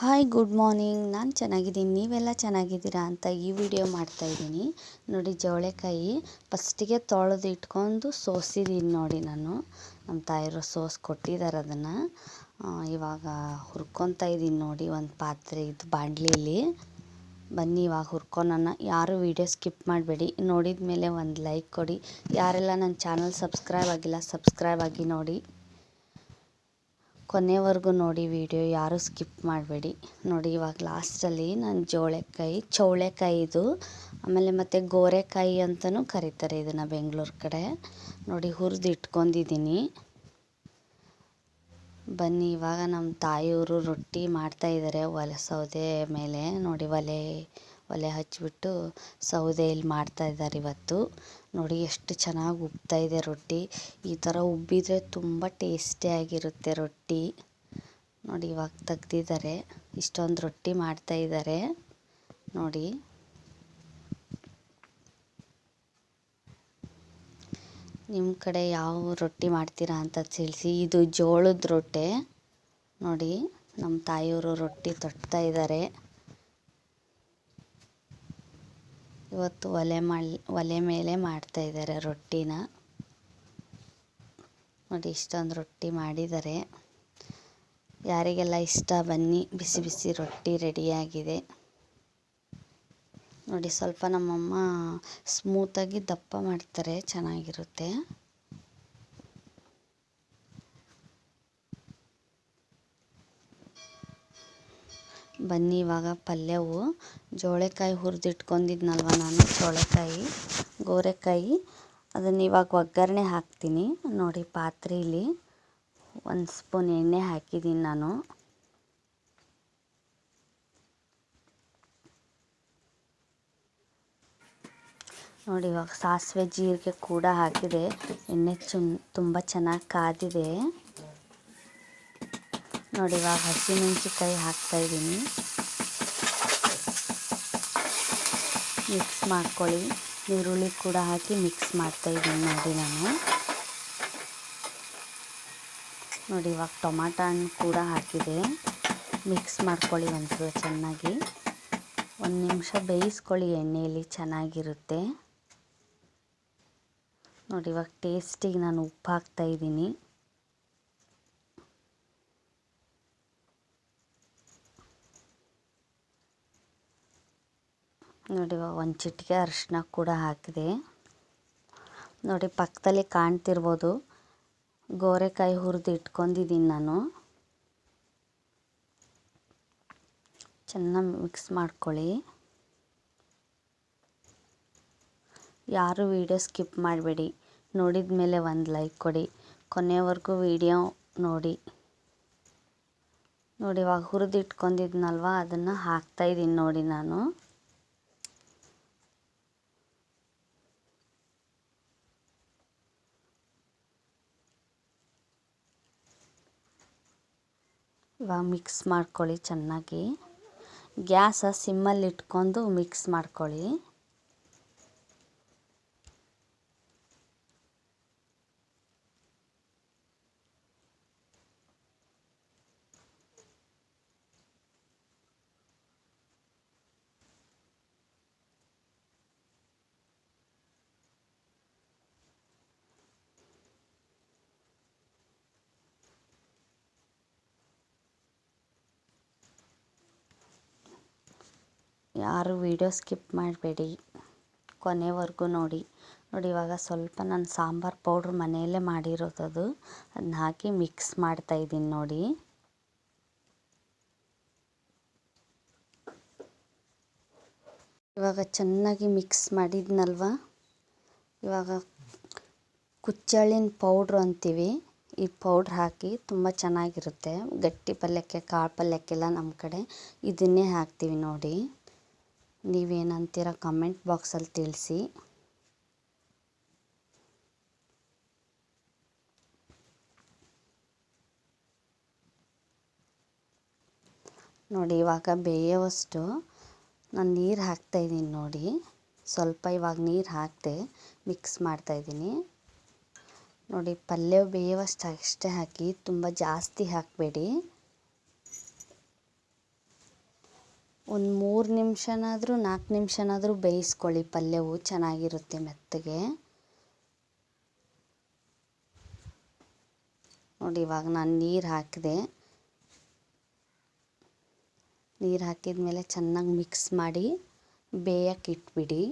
Hi, good morning. ನಾನು ಚೆನ್ನಾಗಿದ್ದೀನಿ. ನೀವೆಲ್ಲ ಚೆನ್ನಾಗಿದ್ದೀರಾ ಅಂತ ಈ ವಿಡಿಯೋ ಮಾಡ್ತಾಯಿದ್ದೀನಿ ನೋಡಿ, ಜವಳೆಕಾಯಿ ಫಸ್ಟಿಗೆ ತೊಳೆದು ಇಟ್ಕೊಂಡು ಸೋಸಿದ್ದೀನಿ ನೋಡಿ ನಾನು. ನಮ್ಮ ತಾಯಿಯವರು ಸೋಸ್ ಕೊಟ್ಟಿದ್ದಾರೆ ಅದನ್ನು. ಇವಾಗ ಹುರ್ಕೊತಾ ಇದ್ದೀನಿ ನೋಡಿ ಒಂದು ಪಾತ್ರೆ. ಇದು ಬಾಂಡ್ಲಿಯಲ್ಲಿ ಬನ್ನಿ, ಇವಾಗ ಹುರ್ಕೊಳೋಣ. ಯಾರು ವಿಡಿಯೋ ಸ್ಕಿಪ್ ಮಾಡಬೇಡಿ. ನೋಡಿದ ಮೇಲೆ ಒಂದು ಲೈಕ್ ಕೊಡಿ. ಯಾರೆಲ್ಲ ನನ್ನ ಚಾನಲ್ ಸಬ್ಸ್ಕ್ರೈಬ್ ಆಗಿಲ್ಲ, ಸಬ್ಸ್ಕ್ರೈಬ್ ಆಗಿ ನೋಡಿ. ಕೊನೆವರೆಗೂ ನೋಡಿ ವಿಡಿಯೋ ಯಾರೂ ಸ್ಕಿಪ್ ಮಾಡಬೇಡಿ. ನೋಡಿ ಇವಾಗ ಲಾಸ್ಟಲ್ಲಿ ನಾನು ಜೋಳೆಕಾಯಿ ಚೌಳೆಕಾಯಿ ಇದು ಆಮೇಲೆ ಮತ್ತು ಗೋರೆಕಾಯಿ ಅಂತಲೂ ಕರೀತಾರೆ ಇದನ್ನು ಬೆಂಗಳೂರು ಕಡೆ. ನೋಡಿ ಹುರಿದು ಇಟ್ಕೊಂಡಿದ್ದೀನಿ ಬನ್ನಿ, ಇವಾಗ ನಮ್ಮ ತಾಯಿಯವರು ರೊಟ್ಟಿ ಮಾಡ್ತಾಯಿದ್ದಾರೆ ಒಲೆ ಸೌದೆ ಮೇಲೆ. ನೋಡಿ ಒಲೆ ಒಲೆ ಹಚ್ಚಿಬಿಟ್ಟು ಸೌದೆಯಲ್ಲಿ ಮಾಡ್ತಾಯಿದ್ದಾರೆ ಇವತ್ತು. ನೋಡಿ ಎಷ್ಟು ಚೆನ್ನಾಗಿ ಉಬ್ತಾ ಇದೆ ರೊಟ್ಟಿ. ಈ ಥರ ಉಬ್ಬಿದರೆ ತುಂಬ ಟೇಸ್ಟಿಯಾಗಿರುತ್ತೆ ರೊಟ್ಟಿ. ನೋಡಿ ಇವಾಗ ತೆಗ್ದಿದ್ದಾರೆ. ಇಷ್ಟೊಂದು ರೊಟ್ಟಿ ಮಾಡ್ತಾಯಿದ್ದಾರೆ ನೋಡಿ. ನಿಮ್ಮ ಕಡೆ ಯಾವ ರೊಟ್ಟಿ ಮಾಡ್ತೀರಾ ಅಂತ ತಿಳಿಸಿ. ಇದು ಜೋಳದ ರೊಟ್ಟೆ. ನೋಡಿ ನಮ್ಮ ತಾಯಿಯವರು ರೊಟ್ಟಿ ತಟ್ತಾ ಇದ್ದಾರೆ. ಇವತ್ತು ಒಲೆ ಮಾಡಿ ಒಲೆ ಮೇಲೆ ಮಾಡ್ತಾಯಿದ್ದಾರೆ ರೊಟ್ಟಿನ. ನೋಡಿ, ಇಷ್ಟೊಂದು ರೊಟ್ಟಿ ಮಾಡಿದ್ದಾರೆ. ಯಾರಿಗೆಲ್ಲ ಇಷ್ಟ, ಬನ್ನಿ, ಬಿಸಿ ಬಿಸಿ ರೊಟ್ಟಿ ರೆಡಿಯಾಗಿದೆ. ನೋಡಿ, ಸ್ವಲ್ಪ ನಮ್ಮಮ್ಮ ಸ್ಮೂತಾಗಿ ದಪ್ಪ ಮಾಡ್ತಾರೆ, ಚೆನ್ನಾಗಿರುತ್ತೆ. ಬನ್ನಿ ಇವಾಗ ಪಲ್ಯವು. ಜೋಳೆಕಾಯಿ ಹುರಿದಿಟ್ಕೊಂಡಿದ್ನಲ್ವ ನಾನು ಚೋಳೆಕಾಯಿ ಗೋರೆಕಾಯಿ. ಅದನ್ನು ಇವಾಗ ಒಗ್ಗರಣೆ ಹಾಕ್ತೀನಿ. ನೋಡಿ ಪಾತ್ರೆಯಲ್ಲಿ ಒಂದು ಸ್ಪೂನ್ ಎಣ್ಣೆ ಹಾಕಿದ್ದೀನಿ ನಾನು. ನೋಡಿ ಇವಾಗ ಸಾಸಿವೆ ಜೀರಿಗೆ ಕೂಡ ಹಾಕಿದೆ. ಎಣ್ಣೆ ಚುನ್ ತುಂಬ ಚೆನ್ನಾಗಿ ಕಾದಿದೆ. ನೋಡಿ, ಇವಾಗ ಹಸಿಮೆಣಸಿನ್ಕಾಯಿ ಹಾಕ್ತಾ ಇದ್ದೀನಿ. ಮಿಕ್ಸ್ ಮಾಡ್ಕೊಳ್ಳಿ. ಈರುಳ್ಳಿ ಕೂಡ ಹಾಕಿ ಮಿಕ್ಸ್ ಮಾಡ್ತಾ ಇದ್ದೀನಿ ನೋಡಿ ನಾನು. ನೋಡಿ, ಇವಾಗ ಟೊಮಾಟೊ ಹಣ್ಣು ಕೂಡ ಹಾಕಿದೆ. ಮಿಕ್ಸ್ ಮಾಡ್ಕೊಳ್ಳಿ ಒಂದ್ಸಲ ಚೆನ್ನಾಗಿ. ಒಂದು ನಿಮಿಷ ಬೇಯಿಸ್ಕೊಳ್ಳಿ, ಎಣ್ಣೆಯಲ್ಲಿ ಚೆನ್ನಾಗಿರುತ್ತೆ. ನೋಡಿ, ಇವಾಗ ಟೇಸ್ಟಿಗೆ ನಾನು ಉಪ್ಪು ಹಾಕ್ತಾಯಿದ್ದೀನಿ ನೋಡಿ ಇವಾಗ ಒಂದು ಚಿಟಿಕೆ ಅರಿಶಿನ ಕೂಡ ಹಾಕಿದೆ. ನೋಡಿ, ಪಕ್ಕದಲ್ಲಿ ಕಾಣ್ತಿರ್ಬೋದು. ಗೋರೆಕಾಯಿ ಹುರಿದು ಇಟ್ಕೊಂಡಿದ್ದೀನಿ ನಾನು. ಚೆನ್ನಾಗಿ ಮಿಕ್ಸ್ ಮಾಡ್ಕೊಳ್ಳಿ. ಯಾರು ವಿಡಿಯೋ ಸ್ಕಿಪ್ ಮಾಡಬೇಡಿ. ನೋಡಿದ ಮೇಲೆ ಒಂದು ಲೈಕ್ ಕೊಡಿ. ಕೊನೆಯವರೆಗೂ ವಿಡಿಯೋ ನೋಡಿ. ನೋಡಿ, ಇವಾಗ ಹುರಿದು ಇಟ್ಕೊಂಡಿದ್ನಲ್ವ, ಅದನ್ನು ಹಾಕ್ತಾಯಿದ್ದೀನಿ ನೋಡಿ ನಾನು. ಇವಾಗ ಮಿಕ್ಸ್ ಮಾಡ್ಕೊಳ್ಳಿ ಚೆನ್ನಾಗಿ. ಗ್ಯಾಸ ಸಿಮ್ಮಲ್ಲಿ ಇಟ್ಕೊಂಡು ಮಿಕ್ಸ್ ಮಾಡ್ಕೊಳ್ಳಿ. ಯಾರು ವೀಡಿಯೋ ಸ್ಕಿಪ್ ಮಾಡಬೇಡಿ. ಕೊನೆವರೆಗೂ ನೋಡಿ. ನೋಡಿ, ಇವಾಗ ಸ್ವಲ್ಪ ನಾನು ಸಾಂಬಾರು ಪೌಡ್ರ್ ಮನೆಯಲ್ಲೇ ಮಾಡಿರೋದದು. ಅದನ್ನ ಹಾಕಿ ಮಿಕ್ಸ್ ಮಾಡ್ತಾ ಇದ್ದೀನಿ ನೋಡಿ. ಇವಾಗ ಚೆನ್ನಾಗಿ ಮಿಕ್ಸ್ ಮಾಡಿದ್ನಲ್ವ? ಇವಾಗ ಕುಚ್ಚಳ್ಳಿನ ಪೌಡ್ರು ಅಂತೀವಿ. ಈ ಪೌಡ್ರ್ ಹಾಕಿ ತುಂಬ ಚೆನ್ನಾಗಿರುತ್ತೆ. ಗಟ್ಟಿ ಪಲ್ಯಕ್ಕೆ, ಕಾಳು ಪಲ್ಯಕ್ಕೆಲ್ಲ ನಮ್ಮ ಕಡೆ ಇದನ್ನೇ ಹಾಕ್ತೀವಿ ನೋಡಿ. ನೀವೇನಂತೀರ ಕಮೆಂಟ್ ಬಾಕ್ಸಲ್ಲಿ ತಿಳಿಸಿ. ನೋಡಿ, ಇವಾಗ ಬೇಯೋವಷ್ಟು ನಾನು ನೀರು ಹಾಕ್ತಾಯಿದ್ದೀನಿ ನೋಡಿ. ಸ್ವಲ್ಪ ಇವಾಗ ನೀರು ಹಾಕಿದೆ ಮಿಕ್ಸ್ ಮಾಡ್ತಾಯಿದ್ದೀನಿ ನೋಡಿ ಪಲ್ಯ ಬೇಯೋವಷ್ಟು ಅಷ್ಟೇ ಹಾಕಿ ತುಂಬ ಜಾಸ್ತಿ ಹಾಕಬೇಡಿ. ಒಂದು ಮೂರು ನಿಮಿಷನಾದರೂ ನಾಲ್ಕು ನಿಮಿಷನಾದರೂ ಬೇಯಿಸ್ಕೊಳ್ಳಿ. ಪಲ್ಯವು ಚೆನ್ನಾಗಿರುತ್ತೆ ಮೆತ್ತಗೆ. ನೋಡಿ, ಇವಾಗ ನಾನು ನೀರು ಹಾಕಿದೆ. ನೀರು ಹಾಕಿದ ಮೇಲೆ ಚೆನ್ನಾಗಿ ಮಿಕ್ಸ್ ಮಾಡಿ ಬೇಯಕ್ಕೆ ಇಟ್ಬಿಡಿ.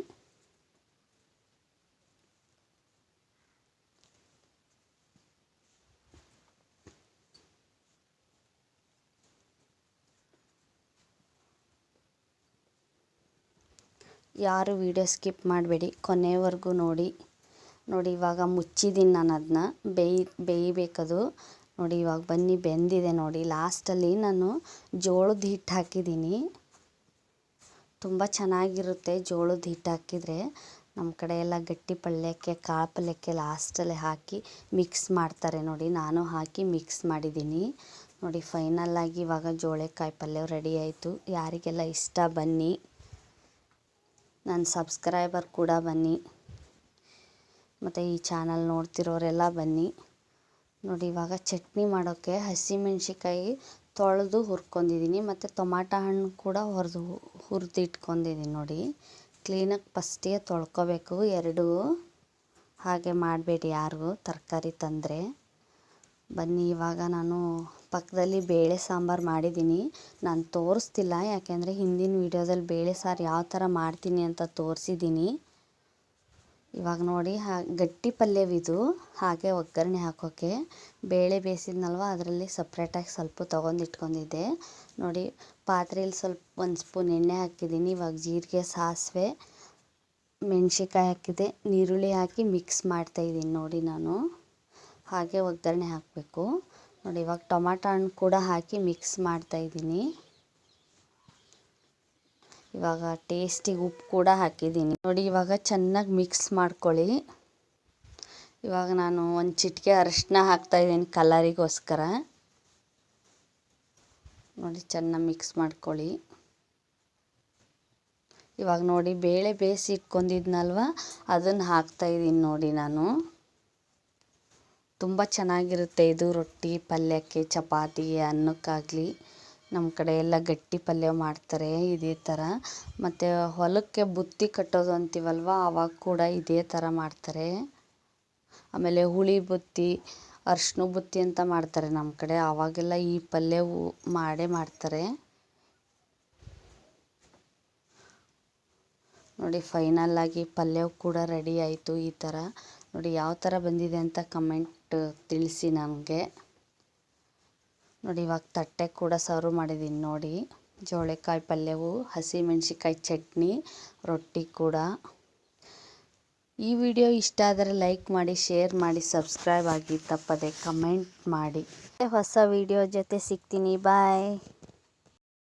ಯಾರು ವಿಡಿಯೋ ಸ್ಕಿಪ್ ಮಾಡಬೇಡಿ, ಕೊನೆವರೆಗೂ ನೋಡಿ. ನೋಡಿ, ಇವಾಗ ಮುಚ್ಚಿದ್ದೀನಿ ನಾನು ಅದನ್ನ ಬೇಯಿ, ಬೇಯಬೇಕದು. ನೋಡಿ, ಇವಾಗ ಬನ್ನಿ, ಬೆಂದಿದೆ ನೋಡಿ. ಲಾಸ್ಟಲ್ಲಿ ನಾನು ಜೋಳದ ಹಿಟ್ಟು ಹಾಕಿದ್ದೀನಿ ತುಂಬ ಚೆನ್ನಾಗಿರುತ್ತೆ ಜೋಳದ ಹಿಟ್ಟು ಹಾಕಿದರೆ. ನಮ್ಮ ಕಡೆ ಎಲ್ಲ ಗಟ್ಟಿ ಪಲ್ಯಕ್ಕೆ, ಕಾಳು ಪಲ್ಯಕ್ಕೆ ಲಾಸ್ಟಲ್ಲಿ ಹಾಕಿ ಮಿಕ್ಸ್ ಮಾಡ್ತಾರೆ ನೋಡಿ. ನಾನು ಹಾಕಿ ಮಿಕ್ಸ್ ಮಾಡಿದ್ದೀನಿ ನೋಡಿ ಫೈನಲ್ಲಾಗಿ ಇವಾಗ ಜೋಳೆಕಾಯಿ ಪಲ್ಯ ರೆಡಿ ಆಯಿತು. ಯಾರಿಗೆಲ್ಲ ಇಷ್ಟ ಬನ್ನಿ. ನನ್ನ ಸಬ್ಸ್ಕ್ರೈಬರ್ ಕೂಡ ಬನ್ನಿ. ಮತ್ತು ಈ ಚಾನಲ್ ನೋಡ್ತಿರೋರೆಲ್ಲ ಬನ್ನಿ. ನೋಡಿ, ಇವಾಗ ಚಟ್ನಿ ಮಾಡೋಕ್ಕೆ ಹಸಿಮೆಣ್ಸಿಕಾಯಿ ತೊಳೆದು ಹುರ್ಕೊಂಡಿದ್ದೀನಿ ಮತ್ತು ಟೊಮಾಟೊ ಹಣ್ಣು ಕೂಡ ಹುರಿದು ಹುರಿದು ಇಟ್ಕೊಂಡಿದ್ದೀನಿ ನೋಡಿ ಕ್ಲೀನಾಗಿ ಫಸ್ಟಿಗೆ ತೊಳ್ಕೊಬೇಕು. ಎರಡೂ ಹಾಗೆ ಮಾಡಬೇಡಿ ಯಾರಿಗೂ ತರಕಾರಿ ತಂದರೆ. ಬನ್ನಿ, ಇವಾಗ ನಾನು ಪಕ್ಕದಲ್ಲಿ ಬೇಳೆ ಸಾಂಬಾರು ಮಾಡಿದ್ದೀನಿ. ನಾನು ತೋರಿಸ್ತಿಲ್ಲ, ಯಾಕೆಂದರೆ ಹಿಂದಿನ ವೀಡಿಯೋದಲ್ಲಿ ಬೇಳೆ ಸಾರು ಯಾವ ಥರ ಮಾಡ್ತೀನಿ ಅಂತ ತೋರಿಸಿದ್ದೀನಿ. ಇವಾಗ ನೋಡಿ, ಹಾ, ಗಟ್ಟಿ ಪಲ್ಯವಿದು ಹಾಗೆ ಒಗ್ಗರಣೆ ಹಾಕೋಕ್ಕೆ ಬೇಳೆ ಬೇಯಿಸಿದ್ನಲ್ವ, ಅದರಲ್ಲಿ ಸಪ್ರೇಟಾಗಿ ಸ್ವಲ್ಪ ತೊಗೊಂಡು ಇಟ್ಕೊಂಡಿದ್ದೆ ನೋಡಿ ಪಾತ್ರೆಯಲ್ಲಿ ಸ್ವಲ್ಪ ಒಂದು ಸ್ಪೂನ್ ಎಣ್ಣೆ ಹಾಕಿದ್ದೀನಿ. ಇವಾಗ ಜೀರಿಗೆ, ಸಾಸಿವೆ, ಮೆಣಸಿನ್ಕಾಯಿ ಹಾಕಿದೆ ನೀರುಳ್ಳಿ ಹಾಕಿ ಮಿಕ್ಸ್ ಮಾಡ್ತಾಯಿದ್ದೀನಿ ನೋಡಿ ನಾನು. ಹಾಗೆ ಒಗ್ಗರಣೆ ಹಾಕಬೇಕು. ನೋಡಿ, ಇವಾಗ ಟೊಮಾಟೊ ಹಣ್ಣು ಕೂಡ ಹಾಕಿ ಮಿಕ್ಸ್ ಮಾಡ್ತಾಯಿದ್ದೀನಿ ಇವಾಗ ಟೇಸ್ಟಿಗೆ ಉಪ್ಪು ಕೂಡ ಹಾಕಿದ್ದೀನಿ. ನೋಡಿ, ಇವಾಗ ಚೆನ್ನಾಗಿ ಮಿಕ್ಸ್ ಮಾಡ್ಕೊಳ್ಳಿ. ಇವಾಗ ನಾನು ಒಂದು ಚಿಟಿಕೆ ಅರಿಶ್ಣ ಹಾಕ್ತಾ ಇದ್ದೀನಿ ಕಲರಿಗೋಸ್ಕರ. ನೋಡಿ, ಚೆನ್ನಾಗಿ ಮಿಕ್ಸ್ ಮಾಡ್ಕೊಳ್ಳಿ. ಇವಾಗ ನೋಡಿ, ಬೇಳೆ ಬೇಯಿಸಿ ಇಟ್ಕೊಂಡಿದ್ನಲ್ವ? ಅದನ್ನು ಹಾಕ್ತಾಯಿದ್ದೀನಿ ನೋಡಿ ನಾನು. ತುಂಬ ಚೆನ್ನಾಗಿರುತ್ತೆ ಇದು ರೊಟ್ಟಿ, ಪಲ್ಯಕ್ಕೆ, ಚಪಾತಿ, ಅನ್ನಕ್ಕಾಗಲಿ. ನಮ್ಮ ಕಡೆ ಎಲ್ಲ ಗಟ್ಟಿ ಪಲ್ಯ ಮಾಡ್ತಾರೆ ಇದೇ ಥರ ಮತ್ತು ಹೊಲಕ್ಕೆ ಬುತ್ತಿ ಕಟ್ಟೋದು ಅಂತೀವಲ್ವ ಆವಾಗ ಕೂಡ ಇದೇ ಥರ ಮಾಡ್ತಾರೆ. ಆಮೇಲೆ ಹುಳಿ ಬುತ್ತಿ ಅರ್ಶಿನ ಬುತ್ತಿ ಅಂತ ಮಾಡ್ತಾರೆ ನಮ್ಮ ಕಡೆ. ಆವಾಗೆಲ್ಲ ಈ ಪಲ್ಯವು ಮಾಡೇ ಮಾಡ್ತಾರೆ. ನೋಡಿ ಫೈನಲ್ಲಾಗಿ ಪಲ್ಯವು ಕೂಡ ರೆಡಿ ಆಯಿತು ಈ ಥರ ನೋಡಿ, ಯಾವ ಥರ ಬಂದಿದೆ ಅಂತ ಕಮೆಂಟ್ ತಿಳಿಸಿ ನಮಗೆ. ನೋಡಿ, ಇವಾಗ ತಟ್ಟೆ ಕೂಡ ಸರ್ವ್ ಮಾಡಿದ್ದೀನಿ ನೋಡಿ. ಜೋಳೆಕಾಯಿ ಪಲ್ಯವು ಹಸಿಮೆಣ್ಸಿಕಾಯಿ ಚಟ್ನಿ, ರೊಟ್ಟಿ ಕೂಡ. ಈ ವಿಡಿಯೋ ಇಷ್ಟ ಆದರೆ ಲೈಕ್ ಮಾಡಿ, ಶೇರ್ ಮಾಡಿ, ಸಬ್ಸ್ಕ್ರೈಬ್ ಆಗಿ ತಪ್ಪದೆ ಕಮೆಂಟ್ ಮಾಡಿ. ಹೊಸ ವಿಡಿಯೋ ಜೊತೆ ಸಿಗ್ತೀನಿ. ಬಾಯ್.